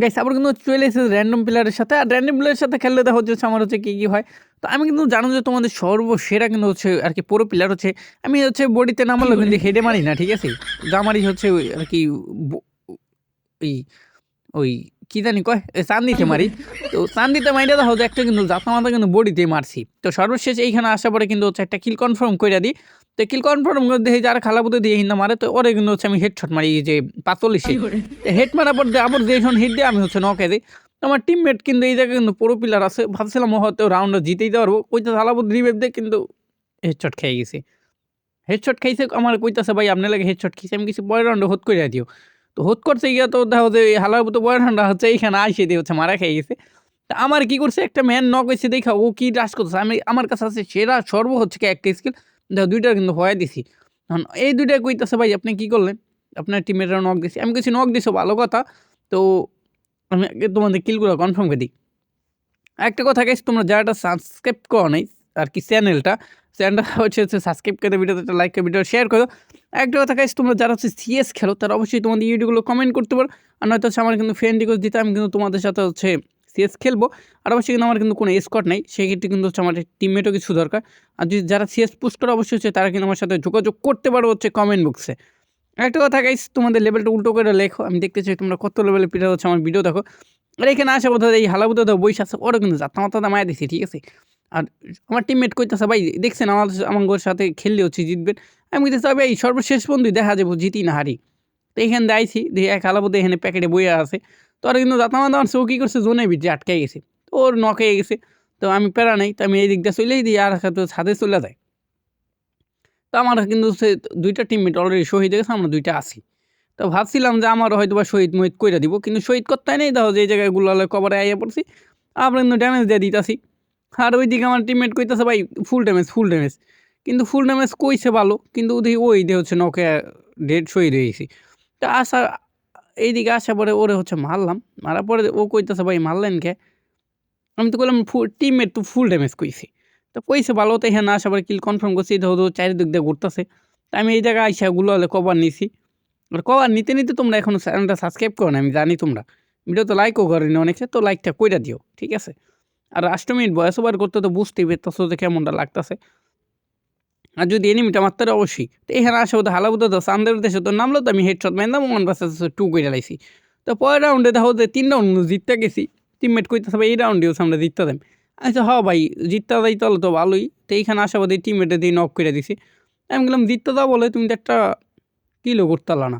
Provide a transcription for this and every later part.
Guys আবার কিন্তু চলে এসেছে র্যান্ডম প্লেয়ারের সাথে। আর র্যান্ডম প্লেয়ারের সাথে খেললে দেখা হচ্ছে আমার হচ্ছে কী কী হয়? তো আমি কিন্তু জানো যে তোমাদের সর্বসেরা কিন্তু হচ্ছে আর কি পুরো প্লেয়ার হচ্ছে, আমি হচ্ছে বডিতে নামালো কিন্তু হেডে মারি না, ঠিক আছে? যা মারি হচ্ছে ওই আর কি ওই ওই কি জানি কয়? চান্দিতে মারি। তো চান্দিতে দেখা হচ্ছে একটা কিন্তু জাতা মাথা কিন্তু বডিতে মারছি। তো সর্বশেষ এইখানে আসার পরে কিন্তু হচ্ছে একটা কিল কনফার্ম করে দিই তো কিল কনফার্ম করে দেখি যারা খালাপুতে দিয়ে হিন্দা মারে তো ওরে কিন্তু হচ্ছে আমি হেডশট মারি এই যে পাতলিশে হেড মারার পর দিয়ে আবার যেখন হিট দিয়ে আমি হচ্ছে নকে দিই। তো আমার টিমমেট কিন্তু এই জায়গায় কিন্তু পুরো পিলার আছে। ভাবছিলাম ও হয়তো রাউন্ডে জিতেই পারব। ওই তো থালাপুত রিভেভ দিয়ে কিন্তু হেডশট খেয়ে গেছি। হেডশট খাইছে আমার কইতাছে ভাই আপনার লাগে হেডশট খেয়েছে আমি কিছু বয় রাউন্ডে হোত করে দিও। তো হোত করছে গিয়া তো দেখো যে হালার মতো বয় রাউন্ডটা হচ্ছে এইখানে আইসে দিয়ে হচ্ছে মারা খেয়ে গেছে। তা আমার কি করছে? একটা ম্যান নক হয়েছে দেখা ও কি রাস করছে আমি, আমার কাছে আছে সেরা সর্ব হচ্ছে কি একটা স্কিল দেখো দুইটা কিন্তু হয়ে দিছি। এখন এই দুইটা কইতাছে ভাই, আপনি কি করলেন? আপনার টিমের নক দিছি। আমি কিছু নক দিছো, ভালো কথা। তো আমি আগে তোমাদের কিলগুলো কনফার্ম করে দিই। একটা কথা গেছি তোমরা যারা সাবস্ক্রাইব করো নাই আর কি চ্যানেলটা চ্যানেলটা হচ্ছে হচ্ছে সাবস্ক্রাইব করে ভিডিওতে একটা লাইক করে ভিডিও শেয়ার করো একটা কথা গাইস তোমরা যারা হচ্ছে সিএস খেলো, তারা অবশ্যই তোমাদের ইউটিউবগুলো কমেন্ট করতে পারো। আর নয়তো হচ্ছে আমার কিন্তু ফ্রেন্ড রিকোয়েস্ট দিতে, আমি কিন্তু তোমাদের সাথে হচ্ছে সিএস খেলব। আর অবশ্যই কিন্তু আমার কিন্তু কোনো স্কট নেই, সেক্ষেত্রে কিন্তু হচ্ছে আমার টিমমেটও কিছু দরকার। আর যদি যারা সিএস পুশ করে, অবশ্যই হচ্ছে তারা কিন্তু আমার সাথে যোগাযোগ করতে পারো হচ্ছে কমেন্ট বক্সে একটা কথা গাইস তোমাদের লেভেলটা উল্টো করে লেখো। আমি দেখতে চাই তোমরা কত লেভেলে প্লেয়ার হচ্ছে আমার ভিডিও দেখো। আর এখানে আসা বোধ এই বইস আছে ওরা কিন্তু যাত্রা মাথা মায়া দিছি, ঠিক আছে? আর আমার টিমমেট কইতেছে, ভাই, দেখছেন আমার আমার সাথে খেললে হচ্ছে জিতবেন। আমি কইতেছি, ভাই সর্বশেষ বন্ধু, দেখা যাব, জিতি না হারি। তো এখানে দাইছি দিয়ে এক হালাবুতো এখানে প্যাকেটে বইয়া আছে। তো আর কিন্তু যাত্রা মাথা মারছে ও কী করছে জোনে বিটে আটকে গেছে। তো ওর নকে গেছে। তো আমি প্যারা নেই, তো আমি এই দিক দিয়ে চলেই দিই, আর সাথে ছাদে চলে যায়। তো আমার কিন্তু সে দুইটা টিমমেট অলরেডি শহীদ হয়ে গেছে, আমরা দুইটা আছি। তো ভাবছিলাম যে আমার হয়তো বা শহীদ মহিত কইরা দিব, কিন্তু শহীদ করতে নেই, দেখো যে গুলালে কভারে আইয়া পড়ছি। আমরা কিন্তু ড্যামেজ দিয়ে দিতাছি। আর ওইদিকে আমার টিমমেট কইতাছে, ভাই ফুল ড্যামেজ ফুল ড্যামেজ কিন্তু ফুল ড্যামেজ কইছে ভালো, কিন্তু ওদিকে ওই দিয়ে হচ্ছে নকে ডেড সই হয়েছি তা আসা এইদিকে আসা পরে ওরে হচ্ছে মারলাম, মারার পরে ও কইতাছে, ভাই, মারলেন কে? আমি তো বললাম ফুল টিমমেট তো ফুল ড্যামেজ কইছি। তো কইছে ভালো, তো এখানে আসা পরে কিল কনফার্ম করছি তো চারিদিক দিয়ে ঘুরতেছে। তা আমি এই জায়গায় আইসা গুলো হলে কভার নিছি। আর কভার নিতে নিতে তোমরা এখন চ্যানেলটা সাবস্ক্রাইব করো না আমি জানি তোমরা। ভিডিও তো লাইকও করেনি অনেকে, তো লাইকটা কইরা দিও, ঠিক আছে? আর আষ্ট মিনিট বয়স ওভার করতে তো বুঝতেই পারতেছো যে কেমনটা লাগতেছে। আর যদি এনিমিটা মারতে অবশ্যই। তো এখানে আসে ওদের হালাবুতো তো সামদের দেশে তো নামলো তো আমি হেডশট মারলাম ওয়ান বাসে টু করে লাইছি। তো পরের রাউন্ডে দেখো যে তিন রাউন্ড জিততে গেছি। টিমমেট কইতেছে, ভাই, এই রাউন্ডেও আমরা জিততে দেন আচ্ছা হ ভাই, জিততে যাই তাহলে তো ভালোই। তো এইখানে আসা বোধ টিমমেটে দিয়ে নক করে দিছি। আমি বললাম, জিততে দাও বলে, তুমি তো একটা কিলো করতে না।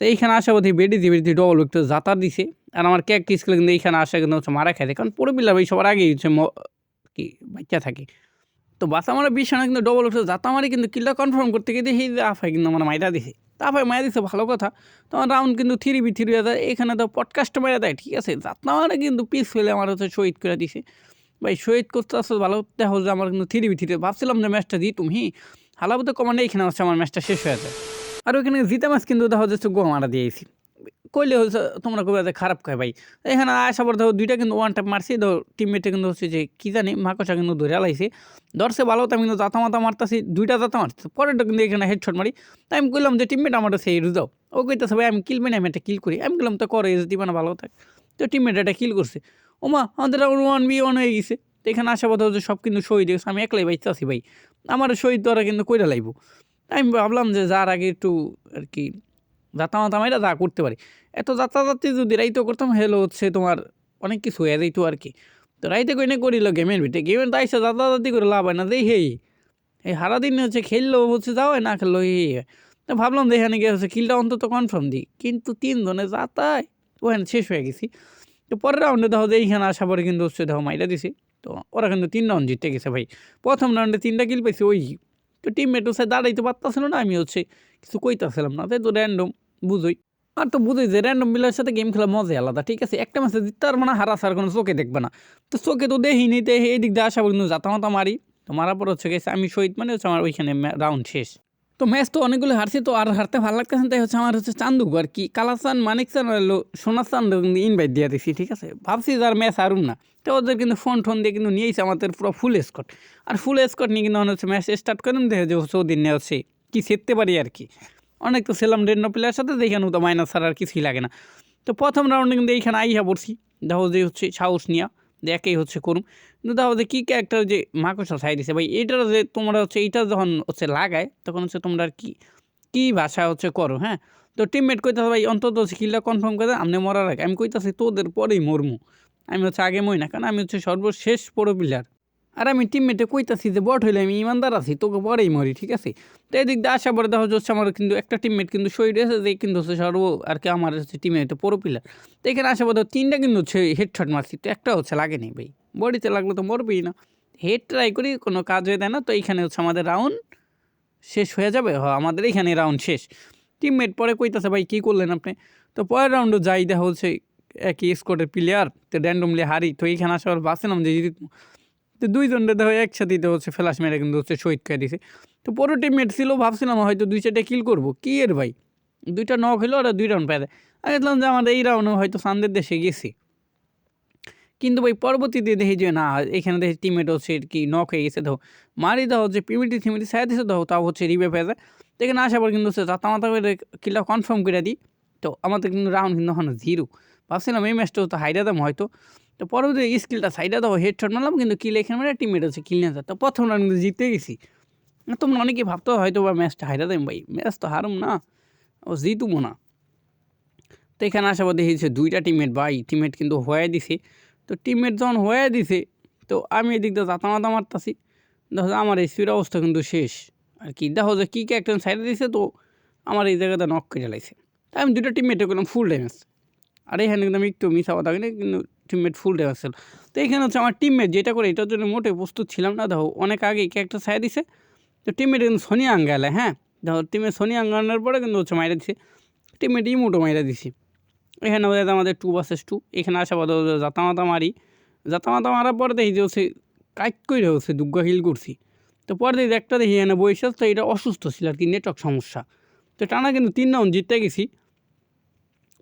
তো এইখানে আসা বোধ বেডি দিয়ে বেডি ডবল একটু যাতার দিছে। আর আমার ক্যাক টিস কিন্তু এইখানে আসা কিন্তু হচ্ছে মারা খাইতে কারণ পুরো বিল্লা ভাই সবার আগেই হচ্ছে কি, বাচ্চা থাকে। তো বাসা মারা বিশ রানে কিন্তু ডবল উঠে যাতা মারি কিন্তু কিল্লা কনফার্ম করতে গিয়ে দেখি আফাই কিন্তু আমার মাইরা দিছে। তারপরে মায়া দিছে, ভালো কথা। তোমার রাউন্ড কিন্তু থ্রি বি থ্রি দেয় এখানে তো পডকাস্ট মারা দেয়, ঠিক আছে। যাত্রা মারা কিন্তু পিস ফেলে আমার হচ্ছে শহীদ করে দিছে। ভাই শহীদ করতে আসলে ভালো দেখো যে আমার কিন্তু থ্রি বি থ্রি। ভাবছিলাম যে ম্যাচটা দিই তুমি হালাবতে কমান্ডে এখানে হচ্ছে আমার ম্যাচটা শেষ হয়ে যায়। আর ওইখানে জিতে মাছ কিন্তু দেখা যাচ্ছে গো মারা দিয়েছি কইলে হচ্ছে তোমরা কবে খারাপ খায় ভাই? এখানে আসা পর দুইটা কিন্তু ওয়ান টাইপ মারছি তো টিমমেটে কিন্তু হচ্ছে যে কী জানি মাকসা কিন্তু ধরে লাইছে। ধরছে ভালো, তো আমি কিন্তু জাতা মাতা মারতাছি, দুইটা জাতা মারছি। পরেরটা কিন্তু এখানে হেডশট মারি। তাই আমি কইলাম যে টিমমেট আমার সেই রুজাও ও কইতেছে, ভাই, আমি কিলবে না আমি একটা কিল করি। আমি বললাম তো করে দিবা না ভালো থাক। তো টিমমেট একটা কিল করছে। ওমা, আমাদের ওয়ান বি ওয়ান হয়ে গেছে। তো এখানে আসা পথে হচ্ছে সব কিন্তু শহীদ গেছে। আমি একলাই বাইতে আছি ভাই। আমার শহীদ দ্বারা কিন্তু কইরা লাইব। আমি ভাবলাম যে যার আগে একটু আর কি যাতা মাতা মাইরা যা করতে পারি। এত যাতাযাতি যদি রাইতো করতাম, হেলো হচ্ছে তোমার অনেক কিছু হয়ে যাইতো আর কি। তো রাইতে কইনে করিল গেমের ভিতরে, গেমের তো আইসা যাতাযাতি করে লাভ হয় না, দেই হেই। এই সারাদিন হচ্ছে খেললো, হচ্ছে যাও না, খেললো হয়। তো ভাবলাম যে এখানে গিয়ে হচ্ছে কিলটা অন্তত কনফার্ম দিই। কিন্তু তিনজনে যাতায় ওখানে শেষ হয়ে গেছি। তো পরের রাউন্ডে দেখো যে এইখানে আসা পরে কিন্তু হচ্ছে দেখো মাইরা দিছি। তো ওরা কিন্তু তিন রাউন্ড জিতে গেছে ভাই। প্রথম রাউন্ডে তিনটা কিল পাইছি, ওই তো টিমমেট হচ্ছে দাঁড়াইতে পারতাছিল না আমি হচ্ছে কিছু কইতাছিলাম না তাই তো র্যান্ডম বুঝই। আর তো বুঝোই যে র্যান্ডম মিলার সাথে গেম খেলা মজাই আলাদা, ঠিক আছে? একটা ম্যাচে জিততে আর মানে হারা সার কোনো চোখে দেখবে না। তো চোখে তো দেখিনি, তো এই দিক দিয়ে আসা পর্যন্ত যাতামাতা মারি। তো মারার পর হচ্ছে গেছে, আমি শহীদ মানে হচ্ছে আমার ওইখানে রাউন্ড শেষ। তো ম্যাচ তো অনেকগুলো হারছি, তো আর হারতে ভালো লাগতেছে তাই হচ্ছে আমার হচ্ছে চান্দুক আর কি। কালাচান মানিক চান হলো সোনার চান্দ ইনভাইট দিয়ে দিছি, ঠিক আছে? ভাবছি যে আর ম্যাচ হারুম না। তো ওদের কিন্তু ফোন টোন দিয়ে কিন্তু নিয়েছে আমাদের পুরো ফুল স্কট আর ফুল স্কট নিয়ে কিন্তু হচ্ছে ম্যাচ স্টার্ট করেন দেখে যে হচ্ছে ওদিন হচ্ছে কি সেরতে পারি আর কি। অনেক তো ছিলাম রেন্ডো প্লেয়ার সাথে দেখেন তো মাইনাস ছাড়া আর কিছুই লাগে না। তো প্রথম রাউন্ডে কিন্তু এইখানে আইহা পড়ছি। দেখো যে হচ্ছে সাহস নিয়া। একেই হচ্ছে করুম। কিন্তু তাহলে কী একটা যে মাকড়সা ছাই দিছে, ভাই এটার যে তোমরা হচ্ছে, এইটা যখন হচ্ছে লাগায়, তখন হচ্ছে তোমরা আর কি, কী ভাষা হচ্ছে করো হ্যাঁ? তো টিমমেট কইতাছে, ভাই, অন্তত কিল্লা কনফার্ম করে আপনি মরার আগে। আমি কইতাছি, তোদের পরেই মরমু। আমি হচ্ছে আগে মই না, কারণ আমি হচ্ছে সর্বশেষ বড় প্লেয়ার আর আমি টিমমেটে কইতাছি যে, বট হইলে আমি ইমানদার আছি, তোকে পরেই মরি, ঠিক আছে? তো এদিক দিয়ে আসা পরে দেখা যাচ্ছে আমার কিন্তু একটা টিমমেট কিন্তু শহীদ হয়েছে, যে কিন্তু হচ্ছে সর্ব আর কি আমার হচ্ছে টিমমেট পুরো প্লেয়ার তো এখানে আসা পরে তিনটা কিন্তু হচ্ছে হেডশট মারছি, তো একটা হচ্ছে লাগেনি ভাই। বডিতে লাগলে তো মরবেই না। হেড ট্রাই করি, কোনো কাজ হয়ে দেয় না, তো এইখানে হচ্ছে আমাদের রাউন্ড শেষ হয়ে যাবে। হ, আমাদের এইখানে রাউন্ড শেষ। টিমমেট পরে কইতাছে, ভাই, কী করলেন আপনি? তো পরের রাউন্ডও যাই দেখা হচ্ছে একই স্কোয়াডের প্লেয়ার তো র্যান্ডমলি হারি। তো এইখানে আসার বাঁচলাম যে তো দুইজনটা দেখো একসাথে তো হচ্ছে ফ্লাশ মেরে কিন্তু হচ্ছে শহীদ করে দিছে। তো পুরো টিমমেট ছিল, ভাবছিলাম হয়তো দুই চারটে কিল করব। কি এর ভাই? দুইটা নক হলো ওরা দুই রাউন্ড পেয়ে আমি দেখলাম যে আমাদের এই রাউন্ডে হয়তো সানদের দেশে গেছি। কিন্তু ভাই পরবর্তীতে দেখি যে না, এখানে দেখি টিমমেট হচ্ছে কি নক হয়ে গেছে। দেখো, মারি দাও যে পিমিটি থিমিটি সাইড দিছে, দেখো, তাও হচ্ছে রিভে পেয়ে যায়। তো এখানে আসার পর কিন্তু হচ্ছে যাতা মাতা করে কিলটা কনফার্ম করে দিই। তো আমাদের কিন্তু রাউন্ড কিন্তু ওখানে জিরো ভাবছিলাম এই ম্যাচটা তো দাম হয়তো। তো পরবর্তী স্কিলটা সাইডে দাও হেডশট মারলাম, কিন্তু কিল এখানে মানে টিমমেট হচ্ছে কিল নিয়ে তো প্রথম রাউন্ড কিন্তু জিতে গেছি। তোমরা অনেকে ভাবতো হয়তো বা ম্যাচটা হারা দেম ভাই। ম্যাচ তো হারুম না, ও জিতুবো না। তো এখানে আসার পর দেখেছি দুইটা টিমমেট ভাই টিমমেট কিন্তু হয়ে দিছে। তো টিমমেট যখন হয়ে দিছে, তো আমি এদিক দিয়ে জাতা মাতা মারতাছি। দেখো আমার এই স্পিড অবস্থা কিন্তু শেষ। আর কি, দেখো যে কী ক্যারেক্টার সাইডে দিছে তো আমার এই জায়গাটা নক করে লাইছে। তাই আমি দুটো টিমমেটে করলাম ফুল ড্যামেজ আর এখানে কিন্তু আমি একটু হওয়া থাকি কিন্তু টিমমেট ফুল ছিল তো এখানে হচ্ছে আমার টিমমেট যেটা করে, এটার জন্য মোটে প্রস্তুত ছিলাম না। দেখো, অনেক আগে ক্যারেক্টার সাইড দিছে। তো টিমমেট কিন্তু সোনিয়া আঙ্গালে হ্যাঁ? দেখো টিমে সোনিয়া আঙ্গানোর পরে কিন্তু হচ্ছে মাইরা দিছে। টিমমেট ইমোটো মাইরা দিছি। এখানে হয়ে আমাদের টু বাসেস টু এখানে আসা বাদ জাতামাতা মারি। জাতামাতা মারার পরে দেখি যে হচ্ছে কাইট করে হচ্ছে দুগ্গা হিল করছি। তো পরে দেখি একটা দেখি এখানে বৈশাখ তো এটা অসুস্থ ছিল আর কি নেটওয়ার্ক সমস্যা। তো টানা কিন্তু তিন রাউন্ড জিততে গেছি।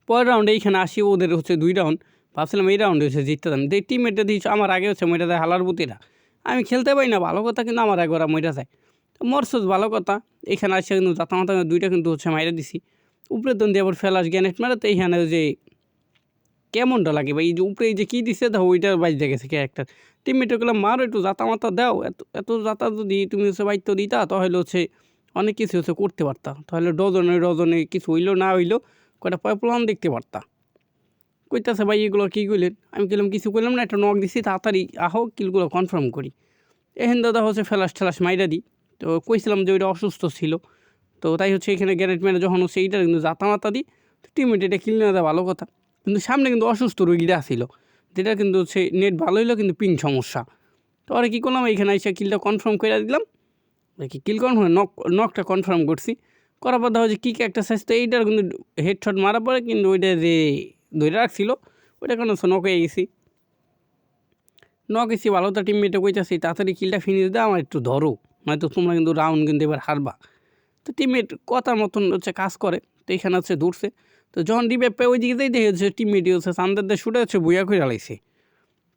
পরের রাউন্ডে এইখানে আসি, ওদের হচ্ছে দুই রাউন্ড ভাবছিলাম এই রাউন্ডে হচ্ছে জিততাম এই টিমমেটটা দিয়েছে, আমার আগে হচ্ছে মইটা দেয় হালার বুতিরা আমি খেলতে পারি না, ভালো কথা কিন্তু আমার আগে ওরা মইটা যায়। তো মরসুস ভালো কথা, এখানে আসে কিন্তু জাতামাতা দুইটা কিন্তু হচ্ছে মাইরে দিছি। উপরে দন দিয়ে আবার ফেলাস গ্যানেট মারে, তো এইখানে যে কেমনটা লাগে বা এই যে উপরে এই যে কী দিছে দেখো ওইটার বাইরে গেছে ক্যারেক্টার টিমমেটে গেলাম মারো একটু জাতা মাতা দাও, এত এত যাতা যদি তুমি হচ্ছে বাইত্য দিতা, তাহলে হচ্ছে অনেক কিছু হচ্ছে করতে পারতা। তাহলে ডজনে ডজনে কিছু হইল, না হইল, কয়টা পয়প্লান দেখতে পারতা। কইতাছে, ভাই, এগুলো কী করলেন আমি কিলাম কিছু করলাম না, একটা নখ দিছি, তাড়াতাড়ি আহো, কিলগুলো কনফার্ম করি। এখান দাদা হচ্ছে ফেলাস ঠেলাস মাইরা দিই তো কইছিলাম যে ওইটা অসুস্থ ছিল। তো তাই হচ্ছে এখানে গ্যারেট মেরে যখন হচ্ছে এইটা কিন্তু জাতা মাতা দিই তো টিমমেট এটা কিল নেওয়া দেয় ভালো কথা। কিন্তু সামনে কিন্তু অসুস্থ রোগীরা ছিল। যেটা কিন্তু হচ্ছে নেট ভালো হইল কিন্তু পিং সমস্যা। তো আর কী করলাম, এখানে এসে কিলটা কনফার্ম করে দিলাম। কি কিল কনফার্ম নক নকটা কনফার্ম করছি। করার পর দেখা হচ্ছে কী একটা সাইজ তো এইটার কিন্তু হেডশট মারার পরে কিন্তু ওইটা যে ধরে রাখছিল, ওইটা কেন নক হয়ে গেছি? নক এসি ভালো তো টিমমেটে কইতাছি, তাড়াতাড়ি কিলটা ফিনিশ দেয় আমার একটু ধরো, নয়তো তোমরা কিন্তু রাউন্ড কিন্তু এবার হারবা। তো টিমমেট কথার মতন হচ্ছে কাজ করে, তো এখানে হচ্ছে দূরছে তো যখন ডিবে পে ওই দিকে দেখে হচ্ছে টিমমেট হচ্ছে সান্দারদের শুটে হচ্ছে বুয়া করে আলাইছে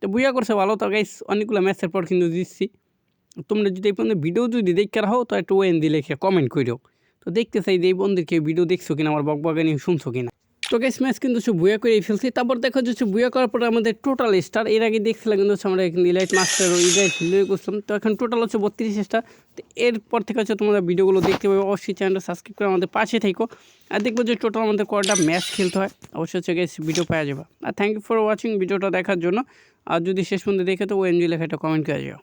তো বুয়া করছে ভালো তো গাইস অনেকগুলো ম্যাচের পর কিন্তু দিচ্ছি। তোমরা যদি এই পর্যন্ত ভিডিও যদি দেখতে রাখো, তো একটু ওয়েন দিলে কমেন্ট করিও তো দেখতে চাই যে এই বন্ধুকে ভিডিও দেখছ কিনা, আমার বকবাগানি শুনছো কিনা। তো গেস ম্যাচ কিন্তু হচ্ছে বুয়া করে ফেলছি। তারপর দেখা যাচ্ছে বুয়া করার পরে আমাদের টোটাল স্টার এর আগে দেখছিলাম কিন্তু হচ্ছে আমরা এখানে ইলাইট মাস্টার ও ইলাইট হিলে করছিলাম তো এখন টোটাল হচ্ছে বত্রিশ স্টার তো এরপর থেকে হচ্ছে তোমরা ভিডিওগুলো দেখতে পাবে। অবশ্যই চ্যানেলটা সাবস্ক্রাইব করে আমাদের পাশে থেকো। আর দেখব যে টোটাল আমাদের কটা ম্যাচ খেলতে হয়। অবশ্যই হচ্ছে গেস ভিডিও পাওয়া যাবে। আর থ্যাংক ইউ ফর ওয়াচিং ভিডিওটা দেখার জন্য। আর যদি শেষ পর্যন্ত দেখে তো ও এনজি লেখা একটা কমেন্ট করে যাও।